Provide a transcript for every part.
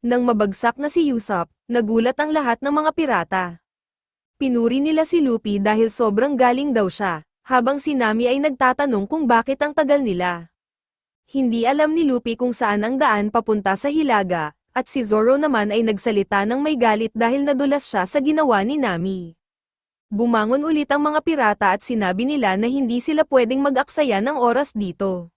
Nang mabagsak na si Yusop, nagulat ang lahat ng mga pirata. Pinuri nila si Luffy dahil sobrang galing daw siya, habang si Nami ay nagtatanong kung bakit ang tagal nila. Hindi alam ni Luffy kung saan ang daan papunta sa Hilaga, at si Zoro naman ay nagsalita ng may galit dahil nadulas siya sa ginawa ni Nami. Bumangon ulit ang mga pirata at sinabi nila na hindi sila pwedeng mag-aksaya ng oras dito.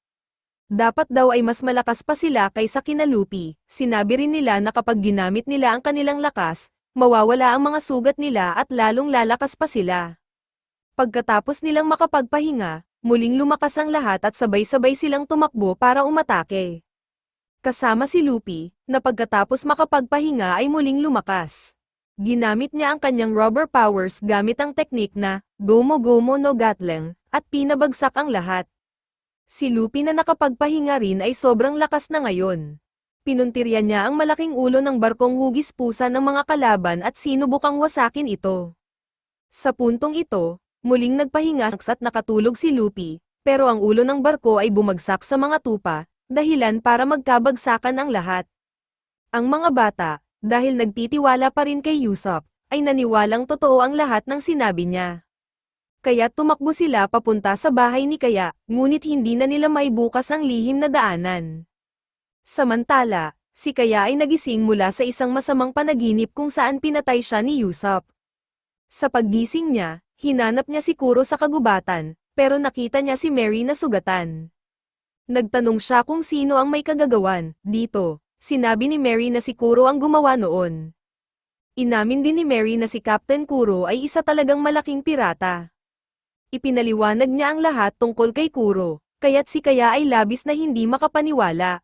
Dapat daw ay mas malakas pa sila kaysa kina Luffy. Sinabi rin nila na kapag ginamit nila ang kanilang lakas, mawawala ang mga sugat nila at lalong lalakas pa sila. Pagkatapos nilang makapagpahinga, muling lumakas ang lahat at sabay-sabay silang tumakbo para umatake. Kasama si Luffy, na pagkatapos makapagpahinga ay muling lumakas. Ginamit niya ang kanyang rubber powers gamit ang teknik na Gomo Gomo no Gatling, at pinabagsak ang lahat. Si Luffy na nakapagpahinga rin ay sobrang lakas na ngayon. Pinuntirya niya ang malaking ulo ng barkong hugis pusa ng mga kalaban at sinubukang wasakin ito. Sa puntong ito, muling nagpahinga at nakatulog si Luffy, pero ang ulo ng barko ay bumagsak sa mga tupa, dahilan para magkabagsakan ang lahat. Ang mga bata, dahil nagtitiwala pa rin kay Yusop, ay naniwalang totoo ang lahat ng sinabi niya. Kaya tumakbo sila papunta sa bahay ni Kaya, ngunit hindi na nila may bukas ang lihim na daanan. Samantala, si Kaya ay nagising mula sa isang masamang panaginip kung saan pinatay siya ni Yusop. Sa paggising niya, hinanap niya si Kuro sa kagubatan, pero nakita niya si Mary na sugatan. Nagtanong siya kung sino ang may kagagawan, dito, sinabi ni Mary na si Kuro ang gumawa noon. Inamin din ni Mary na si Captain Kuro ay isa talagang malaking pirata. Ipinaliwanag niya ang lahat tungkol kay Kuro, kaya't si Kaya ay labis na hindi makapaniwala.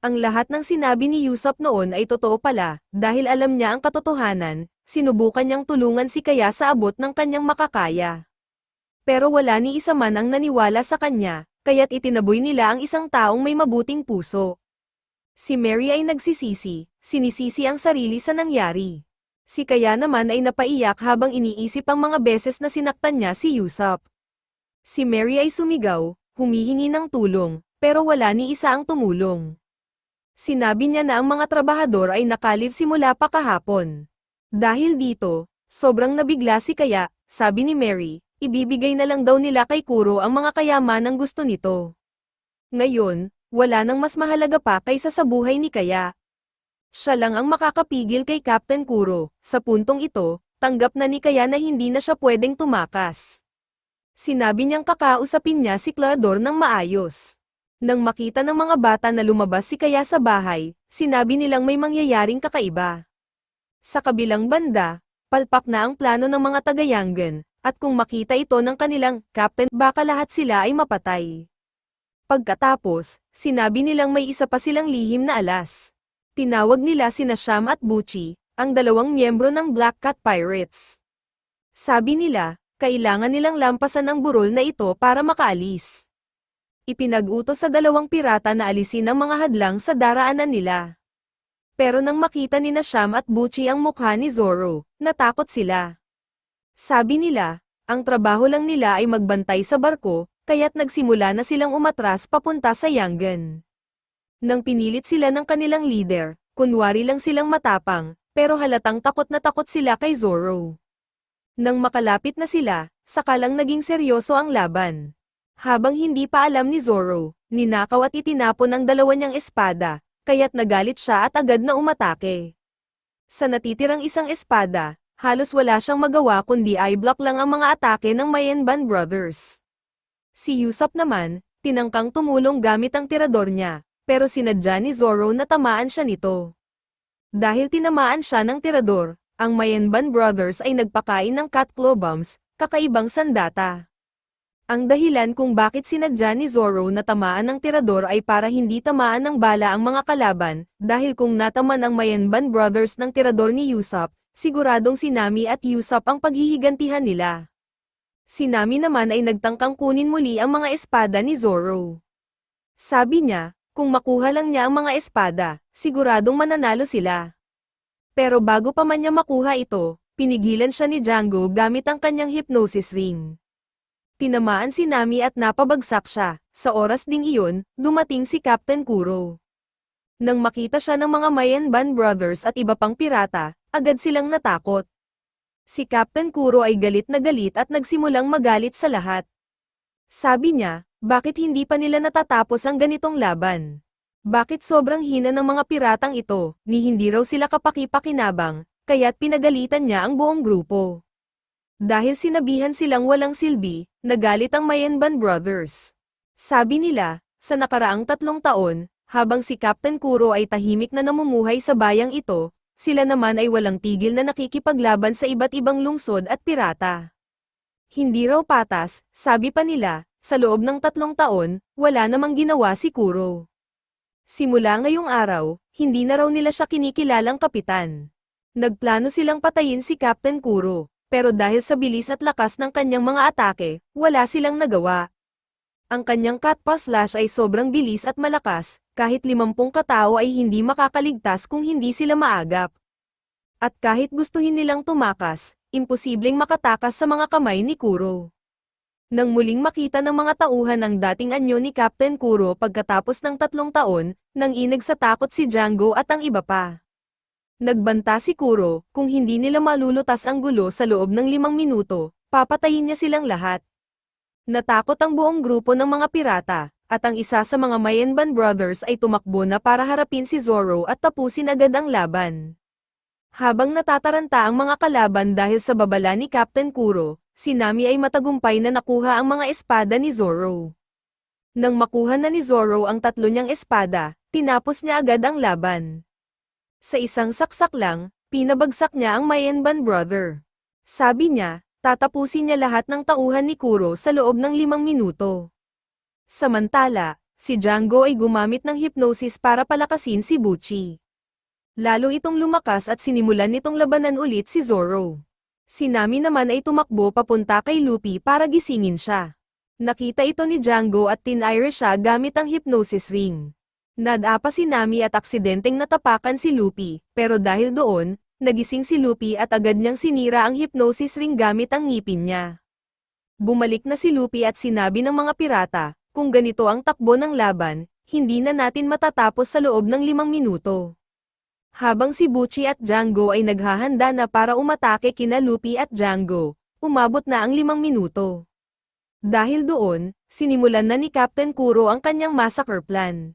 Ang lahat ng sinabi ni Yusop noon ay totoo pala, dahil alam niya ang katotohanan, sinubukan niyang tulungan si Kaya sa abot ng kanyang makakaya. Pero wala ni isa man ang naniwala sa kanya, kaya't itinaboy nila ang isang taong may mabuting puso. Si Mary ay nagsisisi, sinisisi ang sarili sa nangyari. Si Kaya naman ay napaiyak habang iniisip ang mga beses na sinaktan niya si Yusop. Si Mary ay sumigaw, humihingi ng tulong, pero wala ni isa ang tumulong. Sinabi niya na ang mga trabahador ay nakalib simula pa kahapon. Dahil dito, sobrang nabigla si Kaya, sabi ni Mary, ibibigay na lang daw nila kay Kuro ang mga kayaman ng gusto nito. Ngayon, wala nang mas mahalaga pa kaysa sa buhay ni Kaya. Siya lang ang makakapigil kay Captain Kuro, sa puntong ito, tanggap na ni Kaya na hindi na siya pwedeng tumakas. Sinabi niyang kakausapin niya si Clador ng maayos. Nang makita ng mga bata na lumabas si Kaya sa bahay, sinabi nilang may mangyayaring kakaiba. Sa kabilang banda, palpak na ang plano ng mga tagayanggan, at kung makita ito ng kanilang captain baka lahat sila ay mapatay. Pagkatapos, sinabi nilang may isa pa silang lihim na alas. Tinawag nila sina Sham at Buchi, ang dalawang miyembro ng Black Cat Pirates. Sabi nila, kailangan nilang lampasan ang burol na ito para makaalis. Ipinag-utos sa dalawang pirata na alisin ang mga hadlang sa daraanan nila. Pero nang makita ni na Sham at Buchi ang mukha ni Zoro, natakot sila. Sabi nila, ang trabaho lang nila ay magbantay sa barko, kaya't nagsimula na silang umatras papunta sa Yangon. Nang pinilit sila ng kanilang leader, kunwari lang silang matapang, pero halatang takot na takot sila kay Zoro. Nang makalapit na sila, sakalang naging seryoso ang laban. Habang hindi pa alam ni Zoro, ninakaw at itinapon ang dalawa niyang espada, kaya't nagalit siya at agad na umatake. Sa natitirang isang espada, halos wala siyang magawa kundi i-block lang ang mga atake ng Mayenban Brothers. Si Yusop naman, tinangkang tumulong gamit ang tirador niya, pero sinadya ni Zoro na tamaan siya nito. Dahil tinamaan siya ng tirador, ang Mayenban Brothers ay nagpakain ng cat claw bombs, kakaibang sandata. Ang dahilan kung bakit sinadya ni Zoro na tamaan ng tirador ay para hindi tamaan ng bala ang mga kalaban, dahil kung nataman ang Mayenban Brothers ng tirador ni Yusop, siguradong si Nami at Yusop ang paghihigantihan nila. Si Nami naman ay nagtangkang kunin muli ang mga espada ni Zoro. Sabi niya, kung makuha lang niya ang mga espada, siguradong mananalo sila. Pero bago pa man niya makuha ito, pinigilan siya ni Django gamit ang kanyang hypnosis ring. Tinamaan si Nami at napabagsak siya. Sa oras ding iyon, dumating si Captain Kuro. Nang makita siya ng mga Mayan Band Brothers at iba pang pirata, agad silang natakot. Si Captain Kuro ay galit na galit at nagsimulang magalit sa lahat. Sabi niya, bakit hindi pa nila natatapos ang ganitong laban? Bakit sobrang hina ng mga piratang ito, ni hindi raw sila kapakipakinabang, kaya't pinagalitan niya ang buong grupo. Dahil sinabihan silang walang silbi, nagalit ang Mayan Band Brothers. Sabi nila, sa nakaraang tatlong taon, habang si Captain Kuro ay tahimik na namumuhay sa bayang ito, sila naman ay walang tigil na nakikipaglaban sa iba't ibang lungsod at pirata. Hindi raw patas, sabi pa nila, sa loob ng tatlong taon, wala namang ginawa si Kuro. Simula ngayong araw, hindi na raw nila siya kinikilalang kapitan. Nagplano silang patayin si Captain Kuro, pero dahil sa bilis at lakas ng kanyang mga atake, wala silang nagawa. Ang kanyang Katpa Slash ay sobrang bilis at malakas, kahit limampung katao ay hindi makakaligtas kung hindi sila maagap. At kahit gustuhin nilang tumakas, imposibleng makatakas sa mga kamay ni Kuro. Nang muling makita ng mga tauhan ang dating anyo ni Captain Kuro pagkatapos ng tatlong taon, nang inag sa takot si Django at ang iba pa. Nagbanta si Kuro, kung hindi nila malulutas ang gulo sa loob ng limang minuto, papatayin niya silang lahat. Natakot ang buong grupo ng mga pirata, at ang isa sa mga Mayan Band Brothers ay tumakbo na para harapin si Zoro at tapusin agad ang laban. Habang natataranta ang mga kalaban dahil sa babala ni Captain Kuro, si Nami ay matagumpay na nakuha ang mga espada ni Zoro. Nang makuha na ni Zoro ang tatlo niyang espada, tinapos niya agad ang laban. Sa isang saksak lang, pinabagsak niya ang Mayan Band Brother. Sabi niya, tatapusin niya lahat ng tauhan ni Kuro sa loob ng limang minuto. Samantala, si Django ay gumamit ng hypnosis para palakasin si Buchi. Lalo itong lumakas at sinimulan nitong labanan ulit si Zoro. Si Nami naman ay tumakbo papunta kay Luffy para gisingin siya. Nakita ito ni Django at tinire siya gamit ang hypnosis ring. Nadapa si Nami at aksidenteng natapakan si Luffy, pero dahil doon, nagising si Luffy at agad niyang sinira ang hypnosis ring gamit ang ngipin niya. Bumalik na si Luffy at sinabi ng mga pirata, kung ganito ang takbo ng laban, hindi na natin matatapos sa loob ng limang minuto. Habang si Buchi at Django ay naghahanda na para umatake kina Luffy at Django, umabot na ang limang minuto. Dahil doon, sinimulan na ni Captain Kuro ang kanyang massacre plan.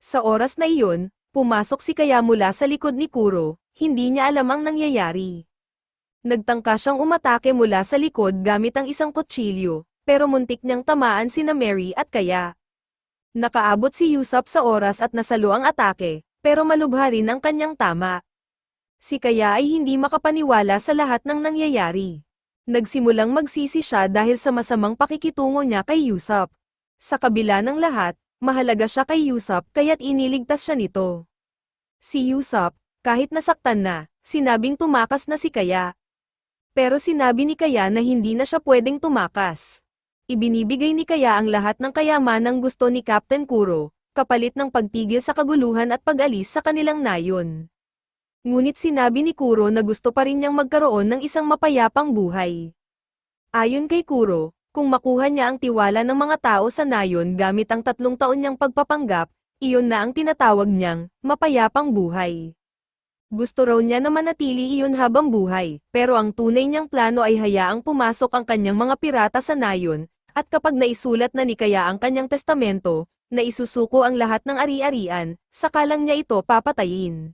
Sa oras na iyon, pumasok si Kaya mula sa likod ni Kuro, hindi niya alam ang nangyayari. Nagtangka siyang umatake mula sa likod gamit ang isang kutsilyo, pero muntik niyang tamaan sina Mary at Kaya. Nakaabot si Yusuf sa oras at nasalo ang atake, pero malubha rin ang kanyang tama. Si Kaya ay hindi makapaniwala sa lahat ng nangyayari. Nagsimulang magsisi siya dahil sa masamang pakikitungo niya kay Yusuf. Sa kabila ng lahat, mahalaga siya kay Yusuf kaya't iniligtas siya nito. Si Yusuf, kahit nasaktan na, sinabing tumakas na si Kaya. Pero sinabi ni Kaya na hindi na siya pwedeng tumakas. Ibinibigay ni Kaya ang lahat ng kayamanang gusto ni Captain Kuro, kapalit ng pagtigil sa kaguluhan at pag-alis sa kanilang nayon. Ngunit sinabi ni Kuro na gusto pa rin niyang magkaroon ng isang mapayapang buhay. Ayon kay Kuro, kung makuha niya ang tiwala ng mga tao sa nayon gamit ang tatlong taon niyang pagpapanggap, iyon na ang tinatawag niyang mapayapang buhay. Gusto raw niya na manatili iyon habang buhay, pero ang tunay niyang plano ay hayaang pumasok ang kanyang mga pirata sa nayon, at kapag naisulat na ni Kaya ang kanyang testamento, na isusuko ang lahat ng ari-arian, sakalang niya ito papatayin.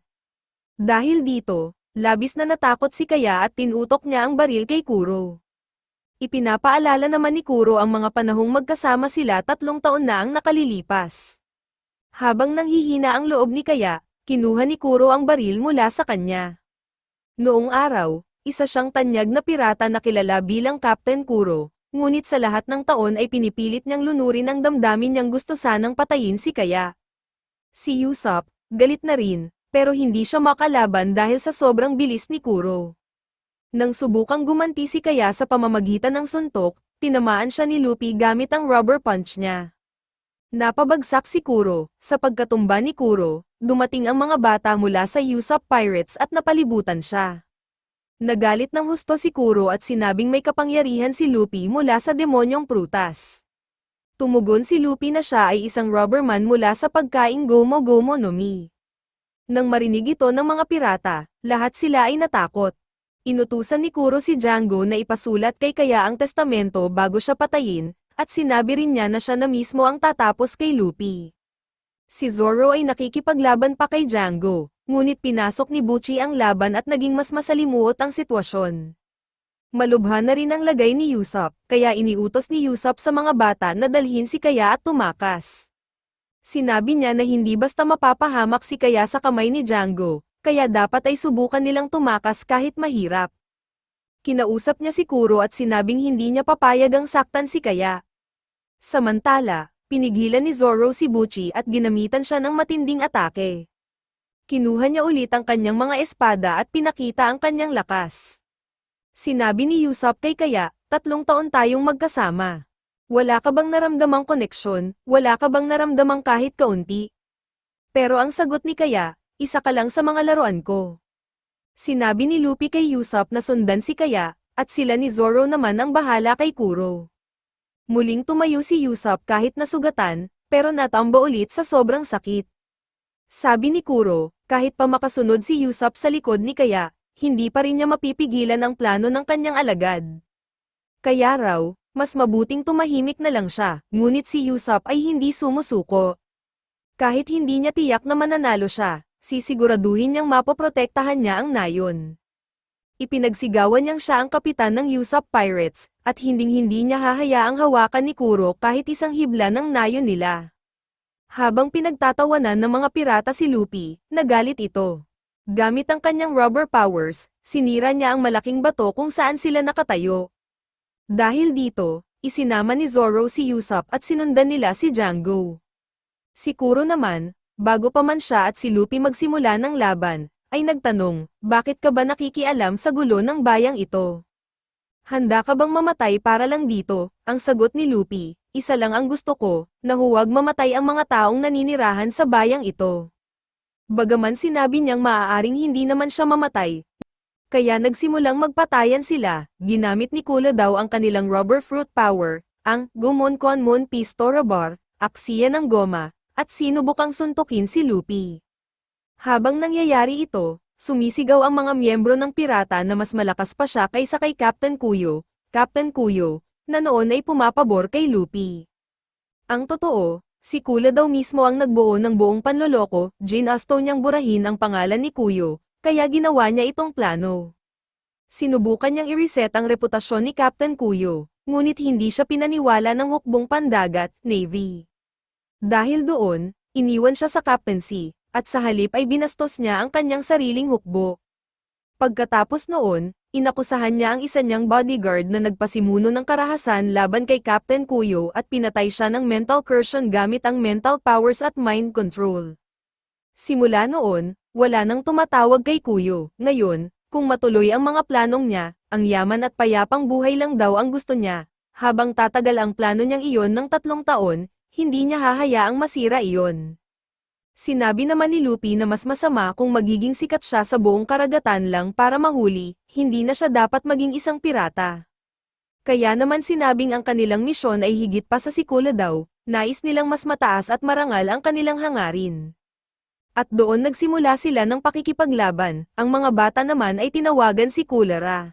Dahil dito, labis na natakot si Kaya at tinutok niya ang baril kay Kuro. Ipinapaalala naman ni Kuro ang mga panahong magkasama sila tatlong taon na ang nakalilipas. Habang nanghihina ang loob ni Kaya, kinuha ni Kuro ang baril mula sa kanya. Noong araw, isa siyang tanyag na pirata na kilala bilang Captain Kuro, ngunit sa lahat ng taon ay pinipilit niyang lunurin ang damdamin niyang gusto sanang patayin si Kaya. Si Yusop, galit na rin, pero hindi siya makalaban dahil sa sobrang bilis ni Kuro. Nang subukang gumanti si Kaya sa pamamagitan ng suntok, tinamaan siya ni Luffy gamit ang rubber punch niya. Napabagsak si Kuro, sa pagkatumba ni Kuro, dumating ang mga bata mula sa Usopp Pirates at napalibutan siya. Nagalit ng husto si Kuro at sinabing may kapangyarihan si Luffy mula sa demonyong prutas. Tumugon si Luffy na siya ay isang rubberman mula sa pagkaing Gomo Gomo no Mi. Nang marinig ito ng mga pirata, lahat sila ay natakot. Inutusan ni Kuro si Django na ipasulat kay Kaya ang testamento bago siya patayin, at sinabi rin niya na siya na mismo ang tatapos kay Luffy. Si Zoro ay nakikipaglaban pa kay Django, ngunit pinasok ni Buchi ang laban at naging mas masalimuot ang sitwasyon. Malubha na rin ang lagay ni Usopp, kaya iniutos ni Usopp sa mga bata na dalhin si Kaya at tumakas. Sinabi niya na hindi basta mapapahamak si Kaya sa kamay ni Django, kaya dapat ay subukan nilang tumakas kahit mahirap. Kinausap niya si Kuro at sinabing hindi niya papayag ang saktan si Kaya. Samantala, pinigilan ni Zoro si Buchi at ginamitan siya ng matinding atake. Kinuha niya ulit ang kanyang mga espada at pinakita ang kanyang lakas. Sinabi ni Usopp kay Kaya, tatlong taon tayong magkasama. Wala ka bang naramdamang koneksyon, wala ka bang naramdamang kahit kaunti? Pero ang sagot ni Kaya, isa ka lang sa mga laruan ko. Sinabi ni Luffy kay Usopp na sundan si Kaya, at sila ni Zoro naman ang bahala kay Kuro. Muling tumayo si Usopp kahit nasugatan, pero natamba ulit sa sobrang sakit. Sabi ni Kuro, kahit pa makasunod si Usopp sa likod ni Kaya, hindi pa rin niya mapipigilan ang plano ng kanyang alagad. Kaya raw, mas mabuting tumahimik na lang siya, ngunit si Usopp ay hindi sumusuko. Kahit hindi niya tiyak na mananalo siya, sisiguraduhin niyang mapoprotektahan niya ang nayon. Ipinagsigawan niyang siya ang kapitan ng Usopp Pirates, at hinding-hindi niya hahayaang hawakan ni Kuro kahit isang hibla ng nayon nila. Habang pinagtatawanan ng mga pirata si Luffy, nagalit ito. Gamit ang kanyang rubber powers, sinira niya ang malaking bato kung saan sila nakatayo. Dahil dito, isinama ni Zoro si Usopp at sinundan nila si Django. Si Kuro naman, bago pa man siya at si Luffy magsimula ng laban, ay nagtanong, bakit ka ba nakikialam sa gulo ng bayang ito? Handa ka bang mamatay para lang dito? Ang sagot ni Luffy, isa lang ang gusto ko, na huwag mamatay ang mga taong naninirahan sa bayang ito. Bagaman sinabi niyang maaaring hindi naman siya mamatay, kaya nagsimulang magpatayan sila, ginamit ni Kula daw ang kanilang rubber fruit power, ang Gumon Konmon Pistorobar, aksiya ng goma, at sinubukang suntukin si Luffy. Habang nangyayari ito, sumisigaw ang mga miyembro ng pirata na mas malakas pa siya kaysa kay Captain Kuyo, Captain Kuyo, na noon ay pumapabor kay Luffy. Ang totoo, si Kula daw mismo ang nagbuo ng buong panloloko, ginasto niyang burahin ang pangalan ni Kuyo, kaya ginawa niya itong plano. Sinubukan niyang i-reset ang reputasyon ni Captain Kuyo, ngunit hindi siya pinaniwala ng hukbong pandagat, Navy. Dahil doon, iniwan siya sa captaincy, at sa halip ay binastos niya ang kanyang sariling hukbo. Pagkatapos noon, inakusahan niya ang isa niyang bodyguard na nagpasimuno ng karahasan laban kay Captain Kuyo at pinatay siya ng mental cursion gamit ang mental powers at mind control. Simula noon, wala nang tumatawag kay Kuyo. Ngayon, kung matuloy ang mga planong niya, ang yaman at payapang buhay lang daw ang gusto niya. Habang tatagal ang plano niyang iyon ng tatlong taon, hindi niya hahayaang masira iyon. Sinabi naman ni Luffy na mas masama kung magiging sikat siya sa buong karagatan lang para mahuli, hindi na siya dapat maging isang pirata. Kaya naman sinabing ang kanilang misyon ay higit pa sa sikula daw, nais nilang mas mataas at marangal ang kanilang hangarin. At doon nagsimula sila ng pakikipaglaban, ang mga bata naman ay tinawagan si Kulara.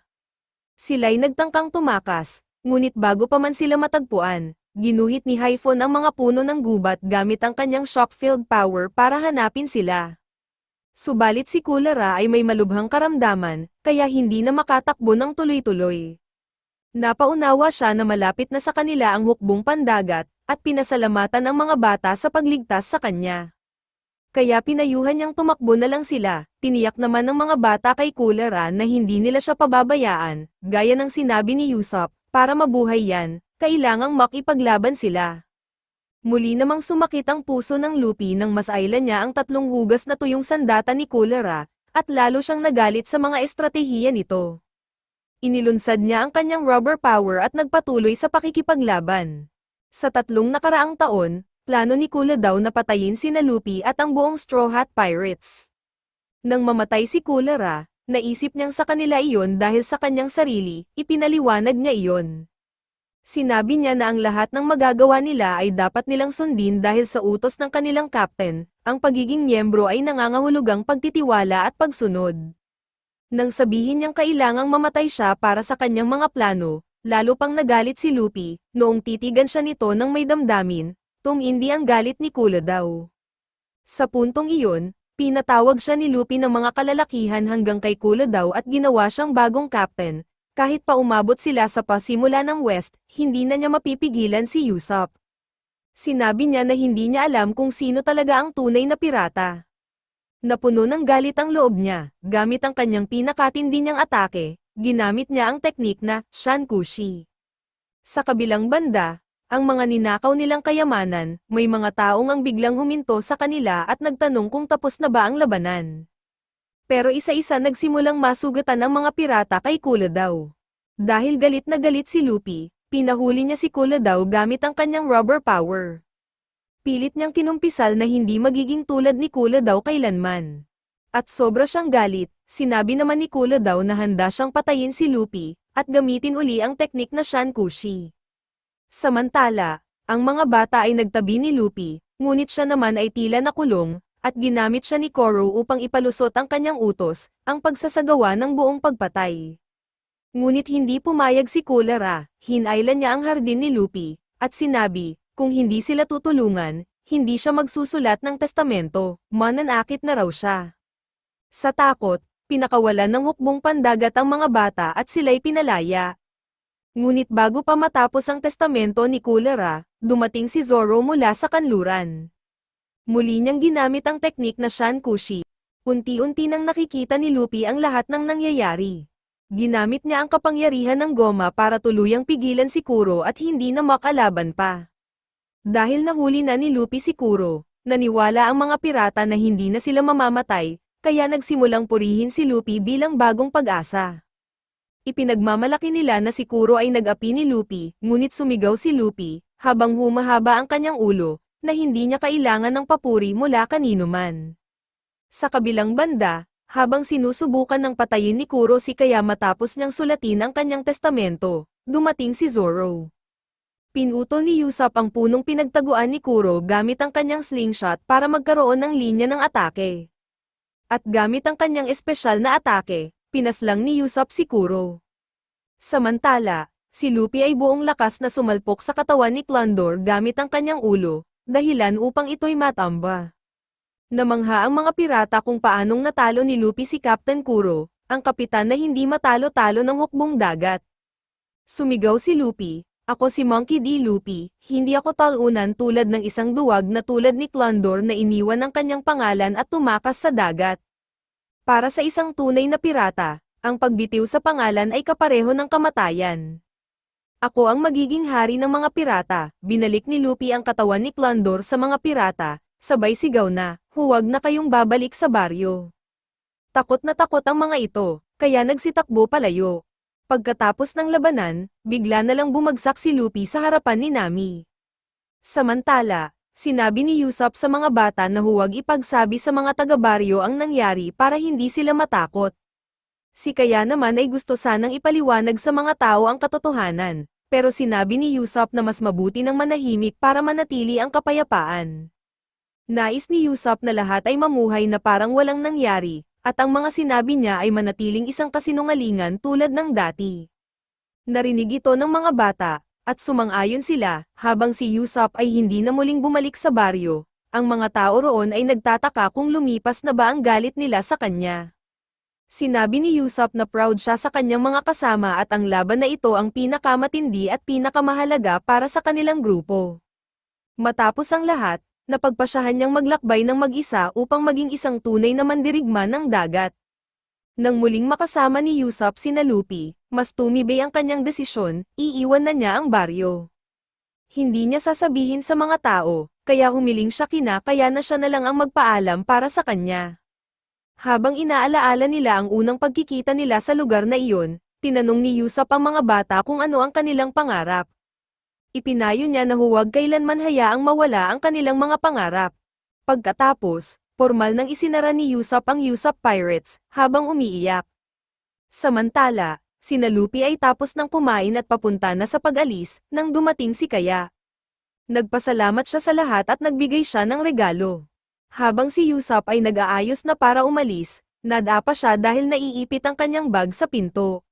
Sila'y nagtangkang tumakas, ngunit bago pa man sila matagpuan, ginuhit ni Hyphon ang mga puno ng gubat gamit ang kanyang shock-filled power para hanapin sila. Subalit si Kulara ay may malubhang karamdaman, kaya hindi na makatakbo ng tuloy-tuloy. Napaunawa siya na malapit na sa kanila ang hukbong pandagat, at pinasalamatan ang mga bata sa pagligtas sa kanya. Kaya pinayuhan niyang tumakbo na lang sila, tiniyak naman ng mga bata kay Kulera na hindi nila siya pababayaan, gaya ng sinabi ni Usopp, para mabuhay yan, kailangang makipaglaban sila. Muli namang sumakit ang puso ng Luffy nang masayla niya ang tatlong hugas na tuyong sandata ni Kulera, at lalo siyang nagalit sa mga estratehiya nito. Inilunsad niya ang kanyang rubber power at nagpatuloy sa pakikipaglaban. Sa tatlong nakaraang taon, plano ni Kula daw na patayin sina Luffy at ang buong Straw Hat Pirates. Nang mamatay si Kulera, naisip niyang sa kanila iyon dahil sa kanyang sarili, ipinaliwanag niya iyon. Sinabi niya na ang lahat ng magagawa nila ay dapat nilang sundin dahil sa utos ng kanilang captain, ang pagiging miyembro ay nangangahulugang pagtitiwala at pagsunod. Nang sabihin niyang kailangang mamatay siya para sa kanyang mga plano, lalo pang nagalit si Luffy, noong titigan siya nito ng may damdamin, tumindi ang galit ni Kula daw. Sa puntong iyon, pinatawag siya ni Luffy ng mga kalalakihan hanggang kay Kula daw at ginawa siyang bagong captain, kahit pa umabot sila sa pasimula ng West, hindi na niya mapipigilan si Usopp. Sinabi niya na hindi niya alam kung sino talaga ang tunay na pirata. Napuno ng galit ang loob niya, gamit ang kanyang pinakatindi niyang atake, ginamit niya ang teknik na Shankushi. Sa kabilang banda, ang mga ninakaw nilang kayamanan, may mga taong ang biglang huminto sa kanila at nagtanong kung tapos na ba ang labanan. Pero isa-isa nagsimulang masugatan ang mga pirata kay Kula daw. Dahil galit na galit si Luffy, pinahuli niya si Kula daw gamit ang kanyang rubber power. Pilit niyang kinumpisal na hindi magiging tulad ni Kula daw kailanman. At sobra siyang galit, sinabi naman ni Kula daw na handa siyang patayin si Luffy, at gamitin uli ang teknik na Shankushi. Samantala, ang mga bata ay nagtabi ni Luffy, ngunit siya naman ay tila nakulong, at ginamit siya ni Koro upang ipalusot ang kanyang utos, ang pagsasagawa ng buong pagpatay. Ngunit hindi pumayag si Kulera, hinailan niya ang hardin ni Luffy, at sinabi, kung hindi sila tutulungan, hindi siya magsusulat ng testamento, mananakit na raw siya. Sa takot, pinakawalan ng hukbong pandagat ang mga bata at sila'y pinalaya. Ngunit bago pa matapos ang testamento ni Kulera, dumating si Zoro mula sa kanluran. Muli niyang ginamit ang teknik na Shankushi. Unti-unti nang nakikita ni Luffy ang lahat ng nangyayari. Ginamit niya ang kapangyarihan ng goma para tuluyang pigilan si Kuro at hindi na makalaban pa. Dahil nahuli na ni Luffy si Kuro, naniwala ang mga pirata na hindi na sila mamamatay, kaya nagsimulang purihin si Luffy bilang bagong pag-asa. Ipinagmamalaki nila na si Kuro ay nag-api ni Luffy, ngunit sumigaw si Luffy, habang humahaba ang kanyang ulo, na hindi niya kailangan ng papuri mula kanino man. Sa kabilang banda, habang sinusubukan ng patayin ni Kuro si Kaya matapos niyang sulatin ang kanyang testamento, dumating si Zoro. Pinutol ni Usopp ang punong pinagtaguan ni Kuro gamit ang kanyang slingshot para magkaroon ng linya ng atake. At gamit ang kanyang espesyal na atake, pinaslang ni Usopp si Kuro. Samantala, si Luffy ay buong lakas na sumalpok sa katawan ni Klondor gamit ang kanyang ulo, dahilan upang ito'y matamba. Namangha ang mga pirata kung paanong natalo ni Luffy si Captain Kuro, ang kapitan na hindi matalo-talo ng hukbong dagat. Sumigaw si Luffy, ako si Monkey D. Luffy, hindi ako talunan tulad ng isang duwag na tulad ni Klondor na iniwan ang kanyang pangalan at tumakas sa dagat. Para sa isang tunay na pirata, ang pagbitiw sa pangalan ay kapareho ng kamatayan. Ako ang magiging hari ng mga pirata, binalik ni Luffy ang katawan ni Klondor sa mga pirata, sabay sigaw na, huwag na kayong babalik sa baryo. Takot na takot ang mga ito, kaya nagsitakbo palayo. Pagkatapos ng labanan, bigla na lang bumagsak si Luffy sa harapan ni Nami. Samantala, sinabi ni Usopp sa mga bata na huwag ipagsabi sa mga taga-baryo ang nangyari para hindi sila matakot. Si Kaya naman ay gusto sanang ipaliwanag sa mga tao ang katotohanan, pero sinabi ni Usopp na mas mabuti ng manahimik para manatili ang kapayapaan. Nais ni Usopp na lahat ay mamuhay na parang walang nangyari, at ang mga sinabi niya ay manatiling isang kasinungalingan tulad ng dati. Narinig ito ng mga bata, at sumang-ayon sila, habang si Usopp ay hindi na muling bumalik sa baryo, ang mga tao roon ay nagtataka kung lumipas na ba ang galit nila sa kanya. Sinabi ni Usopp na proud siya sa kanyang mga kasama at ang laban na ito ang pinakamatindi at pinakamahalaga para sa kanilang grupo. Matapos ang lahat, napagpasyahan niyang maglakbay ng mag-isa upang maging isang tunay na mandirigma ng dagat. Nang muling makasama ni Usopp si Luffy, mas tumibay ang kanyang desisyon, iiwan na niya ang baryo. Hindi niya sasabihin sa mga tao, kaya humiling siya kina kaya na siya na lang ang magpaalam para sa kanya. Habang inaalaala nila ang unang pagkikita nila sa lugar na iyon, tinanong ni Yusap ang mga bata kung ano ang kanilang pangarap. Ipinayo niya na huwag kailanman hayaang mawala ang kanilang mga pangarap. Pagkatapos, formal nang isinara ni Yusap ang Yusap Pirates, habang umiiyak. Samantala, Sina Lupi ay tapos ng kumain at papunta na sa pag-alis, nang dumating si Kaya. Nagpasalamat siya sa lahat at nagbigay siya ng regalo. Habang si Yusop ay nag-aayos na para umalis, nadapa siya dahil naiipit ang kanyang bag sa pinto.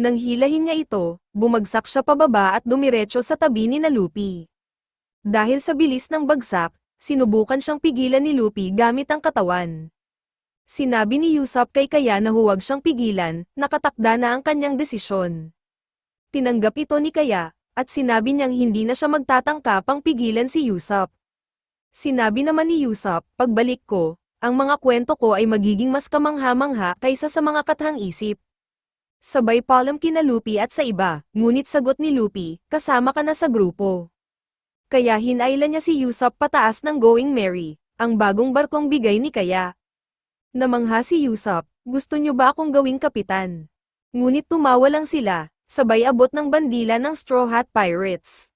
Nang hilahin niya ito, bumagsak siya pababa at dumiretso sa tabi ni na Lupi. Dahil sa bilis ng bagsak, sinubukan siyang pigilan ni Lupi gamit ang katawan. Sinabi ni Yusop kay Kaya na huwag siyang pigilan, nakatakda na ang kanyang desisyon. Tinanggap ito ni Kaya, at sinabi niyang hindi na siya magtatangka pang pigilan si Yusop. Sinabi naman ni Yusop, pagbalik ko, ang mga kwento ko ay magiging mas kamangha-mangha kaysa sa mga kathang isip. Sabay palam kina Lupi at sa iba, ngunit sagot ni Lupi, kasama ka na sa grupo. Kaya hinailan niya si Yusop pataas ng Going Merry, ang bagong barkong bigay ni Kaya. Namangha si Yusop, gusto niyo ba akong gawing kapitan? Ngunit tumawa lang sila, sabay abot ng bandila ng Straw Hat Pirates.